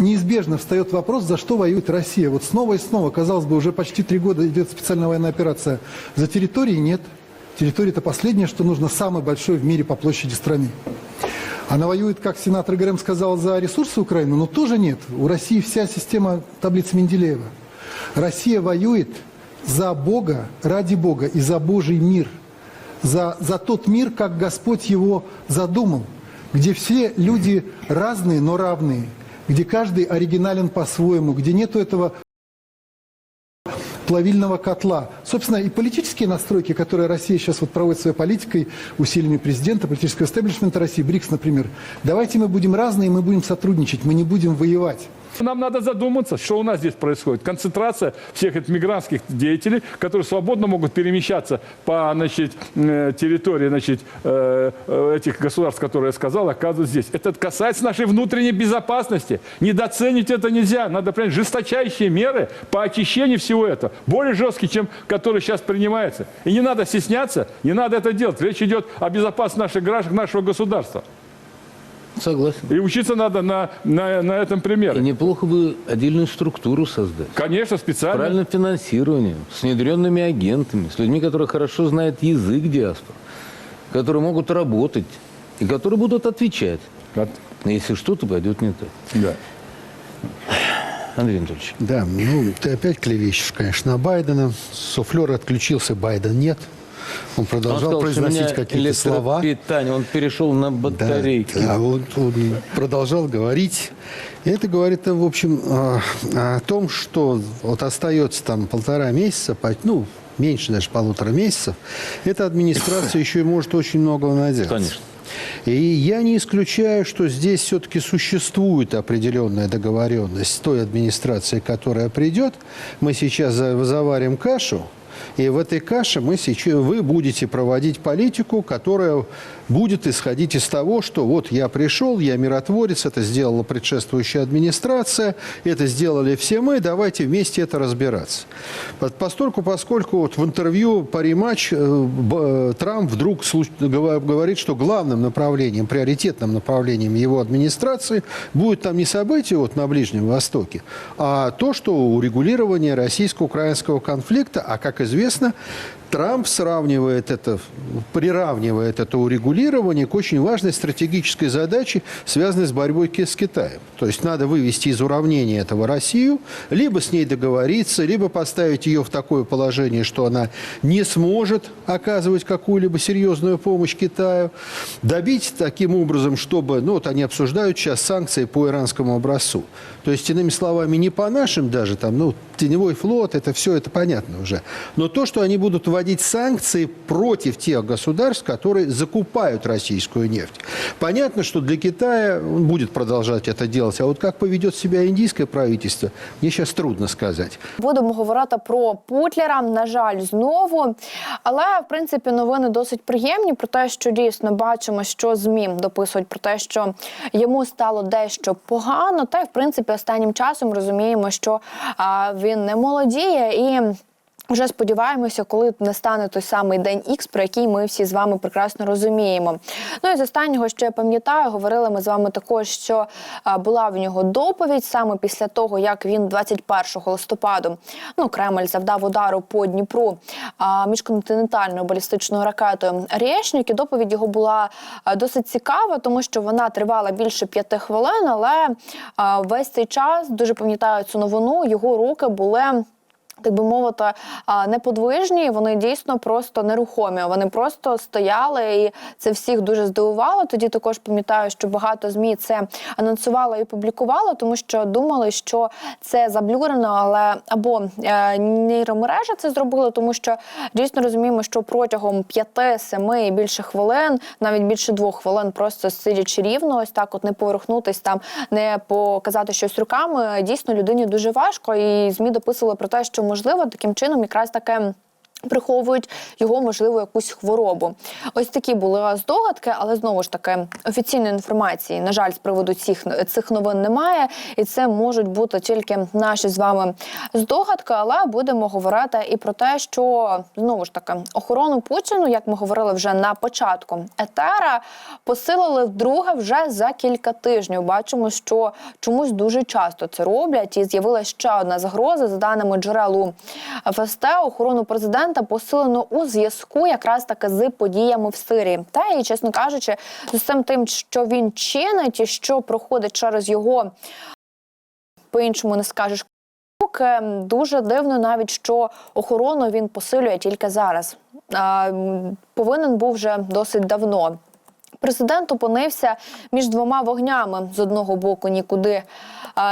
неизбежно встает вопрос, за что воюет Россия. Вот снова и снова, казалось бы, уже почти три года идет специальная военная операция. За территории нет. Территория – это последнее, что нужно, самой большой в мире по площади страны. Она воюет, как сенатор Грэм сказал, за ресурсы Украины, но тоже нет. У России вся система таблицы Менделеева. Россия воюет за Бога, ради Бога и за Божий мир. За, за тот мир, как Господь его задумал, где все люди разные, но равные, где каждый оригинален по-своему, где нету этого плавильного котла. Собственно, и политические настройки, которые Россия сейчас вот проводит своей политикой, усилиями президента, политического истеблишмента России, БРИКС, например. Давайте мы будем разные, мы будем сотрудничать, мы не будем воевать. Нам надо задуматься, что у нас здесь происходит. Концентрация всех этих мигрантских деятелей, которые свободно могут перемещаться по значит, э, территории значит, э, э, этих государств, которые я сказал, оказывается здесь. Это касается нашей внутренней безопасности. Недооценить это нельзя. Надо принять жесточайшие меры по очищению всего этого. Более жесткие, чем которые сейчас принимаются. И не надо стесняться, не надо это делать. Речь идет о безопасности наших граждан, нашего государства. Согласен. И учиться надо на, на, на этом И примере. неплохо бы отдельную структуру создать. Конечно, С специально. правильным финансированием, с внедренными агентами, с людьми, которые хорошо знают язык диаспор, которые могут работать и которые будут отвечать, От- если что-то пойдет не так. да. Андрей Анатольевич. Да, ну ты опять клевещешь, конечно, на Байдена. Суфлер отключился, Байден нет. Он Он продолжал сказал, что у произносить какие-то слова. электропитание, он перешел на Да, батарейки. да, вот он продолжал говорить. И это говорит, в общем, э, о том, что вот остается там полтора месяца, ну, меньше даже полутора месяцев, эта администрация еще и может очень многого наделать. Конечно. И я не исключаю, что здесь все-таки существует определенная договоренность с той администрацией, которая придет. Мы сейчас за- заварим кашу, и в этой каше мы сейчас, вы будете проводить политику, которая будет исходить из того, что вот я пришел, я миротворец, это сделала предшествующая администрация, это сделали все мы, давайте вместе это разбираться. Постольку, поскольку вот в интервью по рематч э, э, Трамп вдруг говорит, что главным направлением, приоритетным направлением его администрации будет там не события вот на Ближнем Востоке, а то, что урегулирование российско-украинского конфликта, а как известно, Трамп сравнивает это, приравнивает это урегулирование к очень важной стратегической задаче, связанной с борьбой с Китаем. То есть надо вывести из уравнения этого Россию, либо с ней договориться, либо поставить ее в такое положение, что она не сможет оказывать какую-либо серьезную помощь Китаю, добить таким образом, чтобы, ну вот они обсуждают сейчас санкции по иранскому образцу. То есть, иными словами, не по нашим даже, там, ну, теневой флот, это все, это понятно уже. Но то, что они будут вводить санкции против тех государств, которые закупают российскую нефть. Понятно, что для Китая он будет продолжать это делать. А вот как поведет себя индийское правительство, мне сейчас трудно сказать. Будемо говорити про Путлера. На жаль, знову. Але в принципі новини досить приємні про те, що дійсно бачимо, що змі дописують про те, що йому стало дещо погано. Та й в принципі останнім часом розуміємо, що а, він не молодіє і. Вже сподіваємося, коли настане той самий день Ікс, про який ми всі з вами прекрасно розуміємо. Ну і з останнього, що я пам'ятаю, говорили ми з вами також, що була в нього доповідь саме після того, як він 21 листопаду ну Кремль завдав удару по Дніпру міжконтинентальною балістичною ракетою Рєшнік. І доповідь його була досить цікава, тому що вона тривала більше п'яти хвилин, але весь цей час дуже пам'ятаю цю новину. Його руки були так би мовити, неподвижні, вони дійсно просто нерухомі. Вони просто стояли, і це всіх дуже здивувало. Тоді також пам'ятаю, що багато змі це анонсувало і публікувало, тому що думали, що це заблюрено, але або е, нейромережа це зробила, тому що дійсно розуміємо, що протягом п'яти, семи і більше хвилин, навіть більше двох хвилин, просто сидячи рівно, ось так, от не поверхнутись там, не показати щось руками. Дійсно, людині дуже важко, і змі дописували про те, що можливо таким чином якраз таке. Приховують його можливо якусь хворобу. Ось такі були здогадки, але знову ж таки офіційної інформації, на жаль, з приводу цих цих новин немає, і це можуть бути тільки наші з вами здогадки. Але будемо говорити і про те, що знову ж таки охорону Путіну, як ми говорили вже на початку етера, посилили вдруге вже за кілька тижнів. Бачимо, що чомусь дуже часто це роблять, і з'явилася ще одна загроза за даними джерел у ФСТ. Охорону президента посилено у зв'язку якраз таки з подіями в Сирії. Та і чесно кажучи, з усім тим, що він чинить і що проходить через його по-іншому не скажеш. Дуже дивно, навіть що охорону він посилює тільки зараз. А, Повинен був вже досить давно. Президент опинився між двома вогнями. З одного боку нікуди,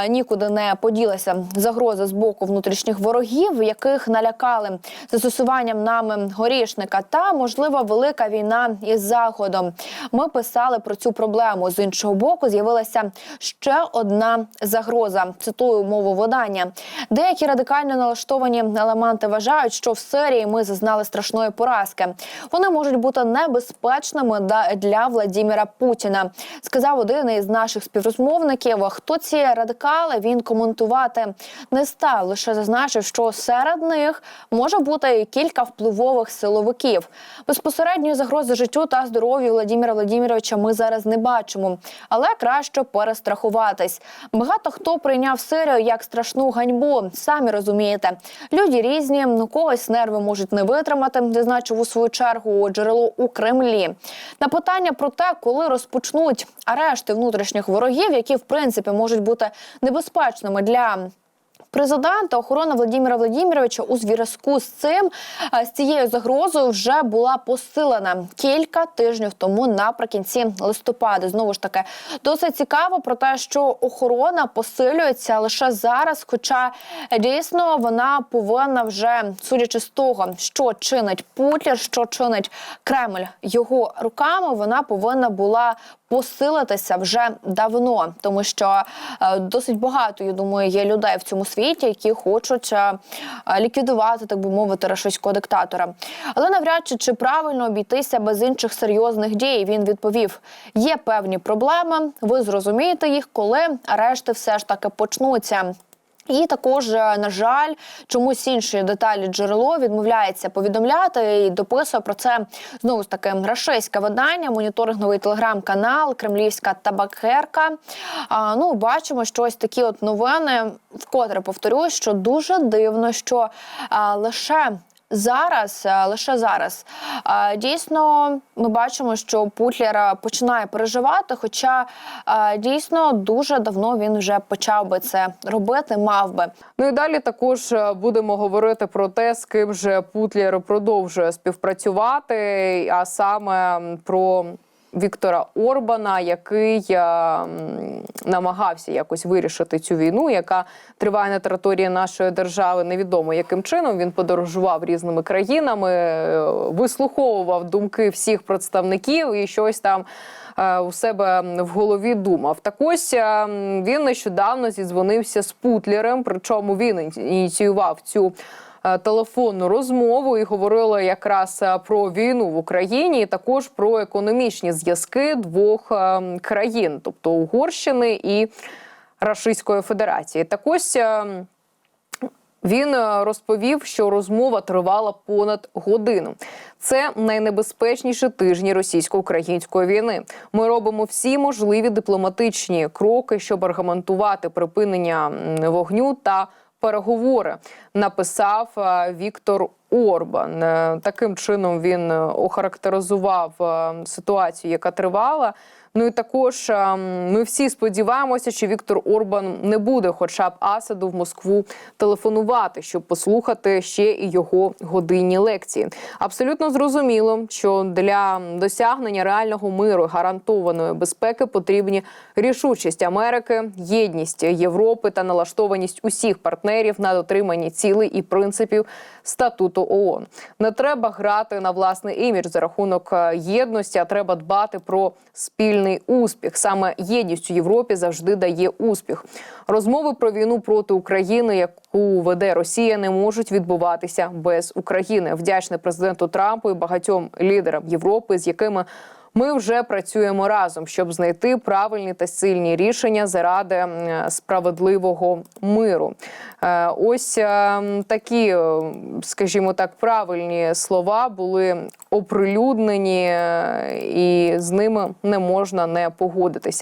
нікуди не поділася загроза з боку внутрішніх ворогів, яких налякали застосуванням нами горішника, та можливо велика війна із заходом. Ми писали про цю проблему. З іншого боку, з'явилася ще одна загроза. Цитую мову видання. Деякі радикально налаштовані елементи вважають, що в Сирії ми зазнали страшної поразки. Вони можуть бути небезпечними для Владіміра Путіна. Сказав один із наших співрозмовників. Хто ці радикали він коментувати не став. Лише зазначив, що серед них може бути кілька впливових силовиків. Безпосередньої загрози життю та здоров'ю Владіміра Владіміровича ми зараз не бачимо, але краще перестрахуватись. Багато хто прийняв Сирію як страшну ганьбу. Самі розумієте, люди різні. У когось нерви можуть не витримати, зазначив у свою чергу джерело у Кремлі. На питання про те, коли розпочнуть арешти внутрішніх ворогів, які в принципі можуть бути небезпечними для. Президента охорона Владимира Владимировича у зв'язку з цим е, з цією загрозою вже була посилена кілька тижнів тому наприкінці листопада. Знову ж таки, досить цікаво про те, що охорона посилюється лише зараз. Хоча дійсно вона повинна вже, судячи з того, що чинить Путлер, що чинить Кремль його руками, вона повинна була посилитися вже давно, тому що е, досить багато, я думаю, є людей в цьому світі, які хочуть е, ліквідувати, так би мовити, рашистського диктатора. Але навряд чи чи правильно обійтися без інших серйозних дій. Він відповів: є певні проблеми. Ви зрозумієте їх, коли арешти все ж таки почнуться. І також, е, на жаль, чомусь інші деталі джерело відмовляється повідомляти і дописує про це знову ж таки рашистське видання, моніторинговий телеграм-канал, Кремлівська табакерка. А, ну, бачимо, що ось такі от новини, вкотре повторюсь, що дуже дивно, що а, лише. Зараз е, лише зараз дійсно ми бачимо, що Путлер починає переживати. Хоча дійсно дуже давно він вже почав би це робити, мав би. Ну і далі також е, будемо говорити про те, з ким же Путлер продовжує співпрацювати, а саме про. Віктора Орбана, який е, намагався якось вирішити цю війну, яка триває на території нашої держави. Невідомо яким чином він подорожував різними країнами, е, вислуховував думки всіх представників і щось там е, у себе в голові думав. Так ось він нещодавно зідзвонився з Путлером, причому він ініціював цю. Е, Телефонну розмову і говорили якраз е, про війну в Україні, і також про економічні зв'язки двох е, країн, тобто Угорщини і Рашистської Федерації. Так ось він розповів, що розмова тривала понад годину. Це найнебезпечніші тижні російсько-української війни. Ми робимо всі можливі дипломатичні кроки, щоб аргументувати припинення вогню та переговори. Написав е, Віктор Орбан. Е, Таким чином він е, охарактеризував ситуацію, яка тривала. Ну і також е, ми всі сподіваємося, що Віктор Орбан не буде, хоча б Асаду в Москву телефонувати, щоб послухати ще і його годинні лекції. Абсолютно зрозуміло, що для досягнення реального миру, гарантованої безпеки потрібні рішучість Америки, єдність Європи та налаштованість усіх партнерів на дотриманні цілей і принципів статуту ООН. Не треба грати на власний імідж за рахунок е, єдності, а треба дбати про спільну спільний успіх. Саме єдність у Європі завжди дає успіх. Розмови про війну проти України, яку веде Росія, не можуть відбуватися без України. Вдячний президенту Трампу і багатьом лідерам Європи, з якими ми вже працюємо разом, щоб знайти правильні та сильні рішення заради справедливого миру. Е, Ось е, такі, е, скажімо так, правильні слова були оприлюднені, і з ними не можна не погодитися.